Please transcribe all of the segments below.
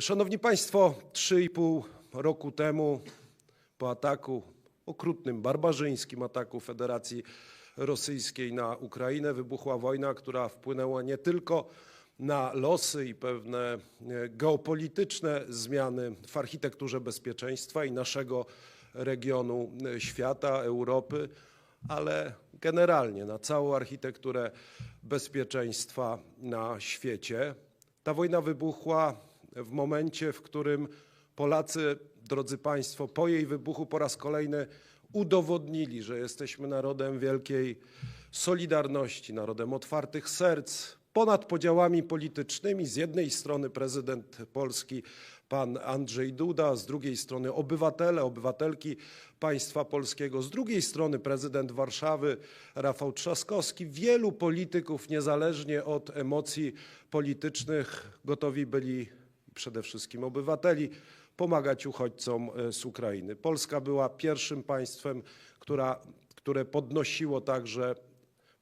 Szanowni Państwo, 3,5 roku temu po ataku, okrutnym, barbarzyńskim ataku Federacji Rosyjskiej na Ukrainę wybuchła wojna, która wpłynęła nie tylko na losy i pewne e, geopolityczne zmiany w architekturze bezpieczeństwa i naszego regionu e, świata, Europy, ale generalnie na całą architekturę bezpieczeństwa na świecie. Ta wojna wybuchła w momencie, w którym Polacy, drodzy Państwo, po jej wybuchu po raz kolejny udowodnili, że jesteśmy narodem wielkiej solidarności, narodem otwartych serc, ponad podziałami politycznymi. Z jednej strony prezydent Polski pan Andrzej Duda, z drugiej strony obywatele, obywatelki państwa polskiego, z drugiej strony prezydent Warszawy Rafał Trzaskowski. Wielu polityków, niezależnie od emocji politycznych, gotowi byli przede wszystkim obywateli pomagać uchodźcom e, z Ukrainy. Polska była pierwszym państwem, która, które podnosiło także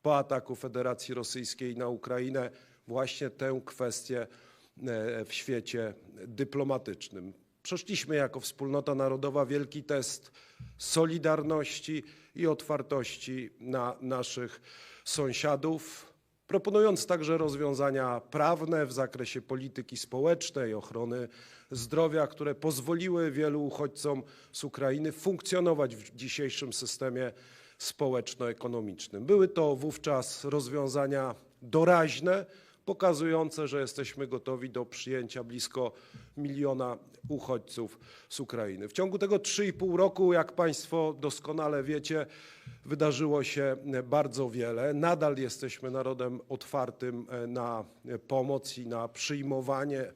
po ataku Federacji Rosyjskiej na Ukrainę właśnie tę kwestię e, w świecie dyplomatycznym. Przeszliśmy jako wspólnota narodowa wielki test solidarności i otwartości na naszych sąsiadów, proponując także rozwiązania prawne w zakresie polityki społecznej, ochrony zdrowia, które pozwoliły wielu uchodźcom z Ukrainy funkcjonować w dzisiejszym systemie społeczno-ekonomicznym. Były to wówczas rozwiązania doraźne, pokazujące, że jesteśmy gotowi do przyjęcia blisko miliona uchodźców z Ukrainy. W ciągu tego 3,5 roku, jak Państwo doskonale wiecie, wydarzyło się bardzo wiele. Nadal jesteśmy narodem otwartym e, na pomoc i na przyjmowanie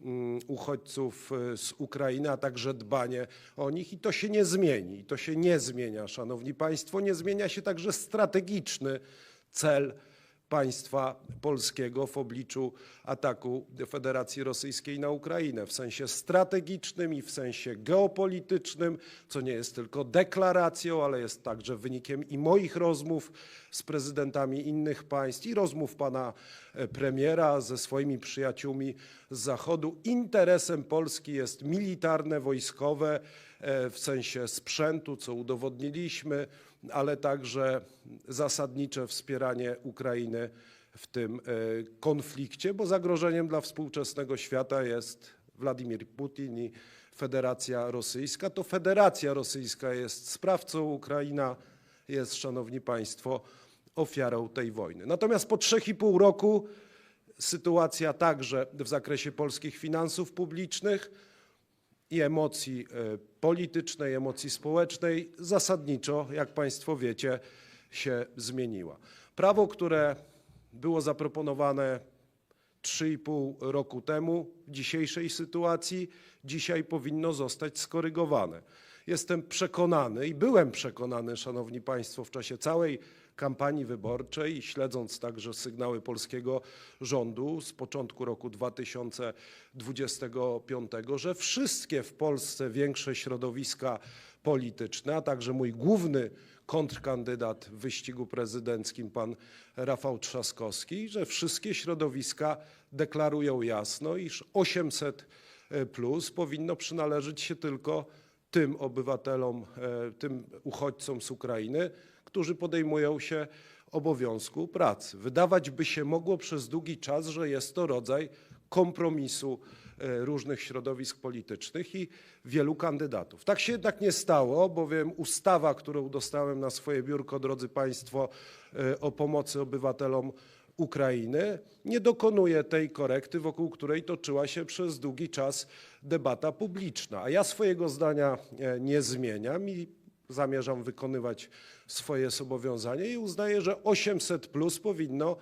mm, uchodźców e, z Ukrainy, a także dbanie o nich i to się nie zmieni. To się nie zmienia, Szanowni Państwo. Nie zmienia się także strategiczny cel państwa polskiego w obliczu ataku Federacji Rosyjskiej na Ukrainę w sensie strategicznym i w sensie geopolitycznym, co nie jest tylko deklaracją, ale jest także wynikiem i moich rozmów z prezydentami innych państw i rozmów pana e, premiera ze swoimi przyjaciółmi z Zachodu. Interesem Polski jest militarne, wojskowe e, w sensie sprzętu, co udowodniliśmy, ale także zasadnicze wspieranie Ukrainy w tym e, konflikcie, bo zagrożeniem dla współczesnego świata jest Władimir Putin i Federacja Rosyjska. To Federacja Rosyjska jest sprawcą, Ukraina jest, szanowni państwo, ofiarą tej wojny. Natomiast po 3,5 roku sytuacja także w zakresie polskich finansów publicznych i emocji e, politycznej, emocji społecznej zasadniczo, jak Państwo wiecie, się zmieniła. Prawo, które było zaproponowane 3,5 roku temu, w dzisiejszej sytuacji, dzisiaj powinno zostać skorygowane. Jestem przekonany i byłem przekonany, Szanowni Państwo, w czasie całej kampanii wyborczej śledząc także sygnały polskiego rządu z początku roku 2025, że wszystkie w Polsce większe środowiska polityczne, a także mój główny kontrkandydat w wyścigu prezydenckim, pan Rafał Trzaskowski, że wszystkie środowiska deklarują jasno, iż 800 plus powinno przynależeć się tylko tym obywatelom, e, tym uchodźcom z Ukrainy, którzy podejmują się obowiązku pracy. Wydawać by się mogło przez długi czas, że jest to rodzaj kompromisu e, różnych środowisk politycznych i wielu kandydatów. Tak się jednak nie stało, bowiem ustawa, którą dostałem na swoje biurko, drodzy Państwo, e, o pomocy obywatelom Ukrainy, nie dokonuje tej korekty, wokół której toczyła się przez długi czas debata publiczna. A ja swojego zdania e, nie zmieniam i zamierzam wykonywać swoje zobowiązania i uznaję, że 800 plus powinno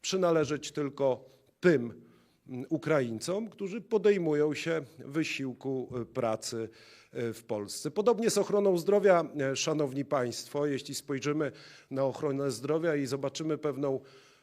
przynależeć tylko tym mm, Ukraińcom, którzy podejmują się wysiłku y, pracy y, w Polsce. Podobnie z ochroną zdrowia, e, szanowni państwo, jeśli spojrzymy na ochronę zdrowia i zobaczymy pewną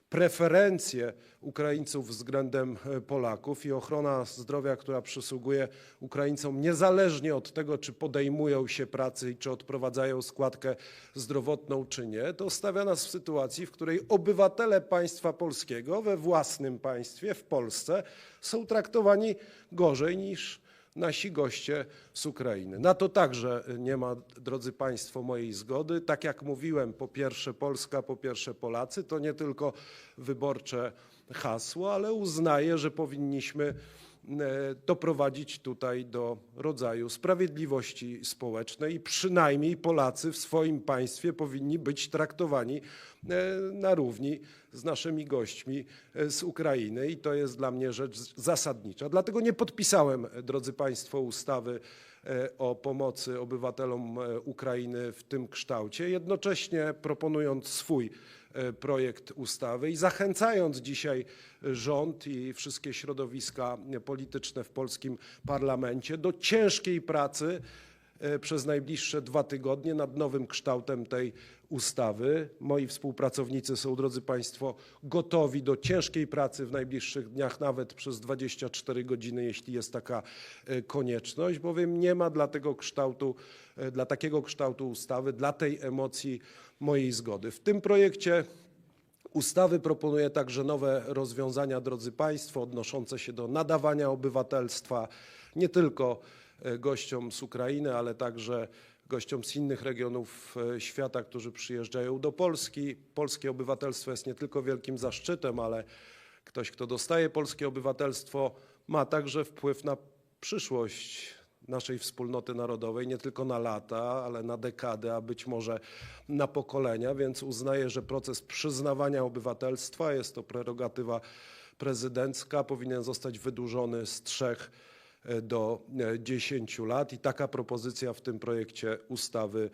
preferencje Ukraińców względem e, Polaków i ochrona zdrowia, która przysługuje Ukraińcom niezależnie od tego, czy podejmują się pracy i czy odprowadzają składkę zdrowotną, czy nie, to stawia nas w sytuacji, w której obywatele państwa polskiego we własnym państwie, w Polsce, są traktowani gorzej niż nasi goście z Ukrainy. Na to także nie ma, drodzy Państwo, mojej zgody. Tak jak mówiłem, po pierwsze Polska, po pierwsze Polacy, to nie tylko wyborcze hasło, ale uznaję, że powinniśmy doprowadzić tutaj do rodzaju sprawiedliwości społecznej i przynajmniej Polacy w swoim państwie powinni być traktowani e, na równi z naszymi gośćmi e, z Ukrainy i to jest dla mnie rzecz zasadnicza. Dlatego nie podpisałem, e, drodzy Państwo, ustawy e, o pomocy obywatelom e, Ukrainy w tym kształcie, jednocześnie proponując swój e, projekt ustawy. I zachęcając dzisiaj rząd i wszystkie środowiska polityczne w polskim parlamencie do ciężkiej pracy e, przez najbliższe dwa tygodnie nad nowym kształtem tej ustawy. Moi współpracownicy są, drodzy Państwo, gotowi do ciężkiej pracy w najbliższych dniach, nawet przez 24 godziny, jeśli jest taka e, konieczność, bowiem nie ma dla tego kształtu, e, dla takiego kształtu ustawy, dla tej emocji mojej zgody. W tym projekcie Ustawy proponuje także nowe rozwiązania, drodzy Państwo, odnoszące się do nadawania obywatelstwa nie tylko e, gościom z Ukrainy, ale także gościom z innych regionów e, świata, którzy przyjeżdżają do Polski. Polskie obywatelstwo jest nie tylko wielkim zaszczytem, ale ktoś, kto dostaje polskie obywatelstwo, ma także wpływ na przyszłość naszej wspólnoty narodowej, nie tylko na lata, ale na dekady, a być może na pokolenia, więc uznaję, że proces przyznawania obywatelstwa jest to prerogatywa prezydencka, powinien zostać wydłużony z trzech e, do e, 10 lat. I taka propozycja w tym projekcie ustawy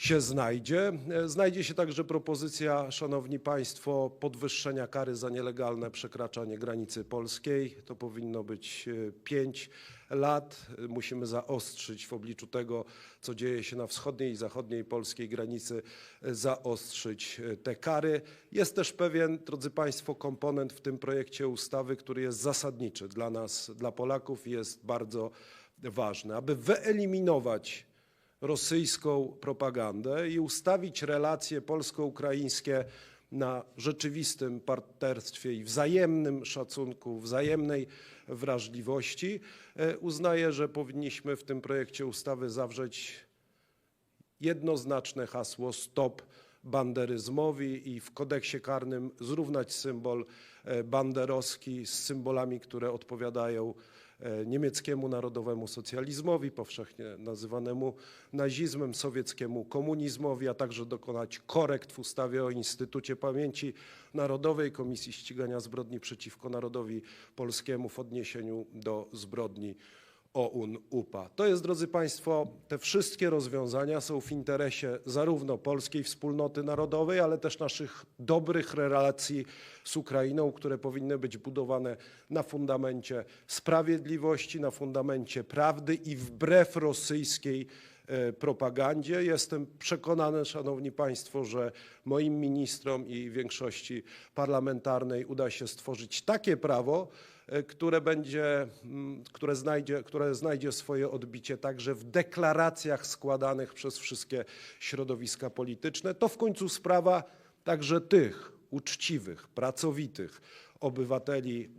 się znajdzie. E, Znajdzie się także propozycja, Szanowni Państwo, podwyższenia kary za nielegalne przekraczanie granicy polskiej. To powinno być 5 lat. E, Musimy zaostrzyć w obliczu tego, co dzieje się na wschodniej i zachodniej polskiej granicy, e, zaostrzyć e, te kary. Jest też pewien, drodzy Państwo, komponent w tym projekcie ustawy, który jest zasadniczy dla nas, dla Polaków jest bardzo ważny, aby wyeliminować rosyjską propagandę i ustawić relacje polsko-ukraińskie na rzeczywistym partnerstwie i wzajemnym szacunku, wzajemnej wrażliwości, e, uznaję, że powinniśmy w tym projekcie ustawy zawrzeć jednoznaczne hasło stop banderyzmowi i w kodeksie karnym zrównać symbol e, banderowski z symbolami, które odpowiadają niemieckiemu narodowemu socjalizmowi, powszechnie nazywanemu nazizmem, sowieckiemu komunizmowi, a także dokonać korekt w ustawie o Instytucie Pamięci Narodowej, Komisji Ścigania Zbrodni przeciwko Narodowi Polskiemu w odniesieniu do zbrodni OUN-UPA. To jest, drodzy Państwo, te wszystkie rozwiązania są w interesie zarówno polskiej wspólnoty narodowej, ale też naszych dobrych relacji z Ukrainą, które powinny być budowane na fundamencie sprawiedliwości, na fundamencie prawdy i wbrew rosyjskiej e, propagandzie. Jestem przekonany, Szanowni Państwo, że moim ministrom i większości parlamentarnej uda się stworzyć takie prawo, które będzie, mm, które znajdzie, które znajdzie swoje odbicie także w deklaracjach składanych przez wszystkie środowiska polityczne. To w końcu sprawa także tych uczciwych, pracowitych obywateli,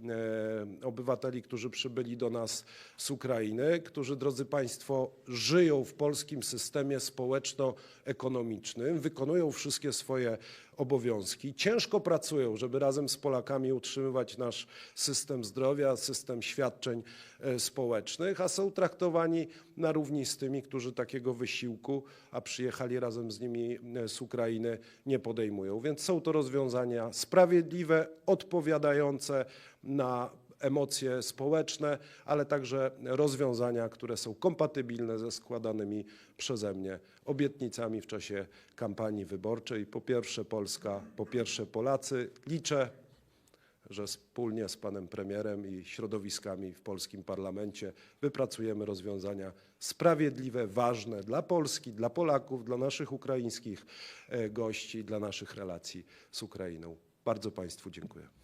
e, obywateli, którzy przybyli do nas z Ukrainy, którzy, drodzy Państwo, żyją w polskim systemie społeczno-ekonomicznym, wykonują wszystkie swoje obowiązki, ciężko pracują, żeby razem z Polakami utrzymywać nasz system zdrowia, system świadczeń e, społecznych, a są traktowani na równi z tymi, którzy takiego wysiłku, a przyjechali razem z nimi e, z Ukrainy, nie podejmują. Więc są to rozwiązania sprawiedliwe, odpowiadające na emocje społeczne, ale także rozwiązania, które są kompatybilne ze składanymi przeze mnie obietnicami w czasie kampanii wyborczej. Po pierwsze Polska, po pierwsze Polacy. Liczę, że wspólnie z panem premierem i środowiskami w polskim parlamencie wypracujemy rozwiązania sprawiedliwe, ważne dla Polski, dla Polaków, dla naszych ukraińskich e, gości, dla naszych relacji z Ukrainą. Bardzo Państwu dziękuję.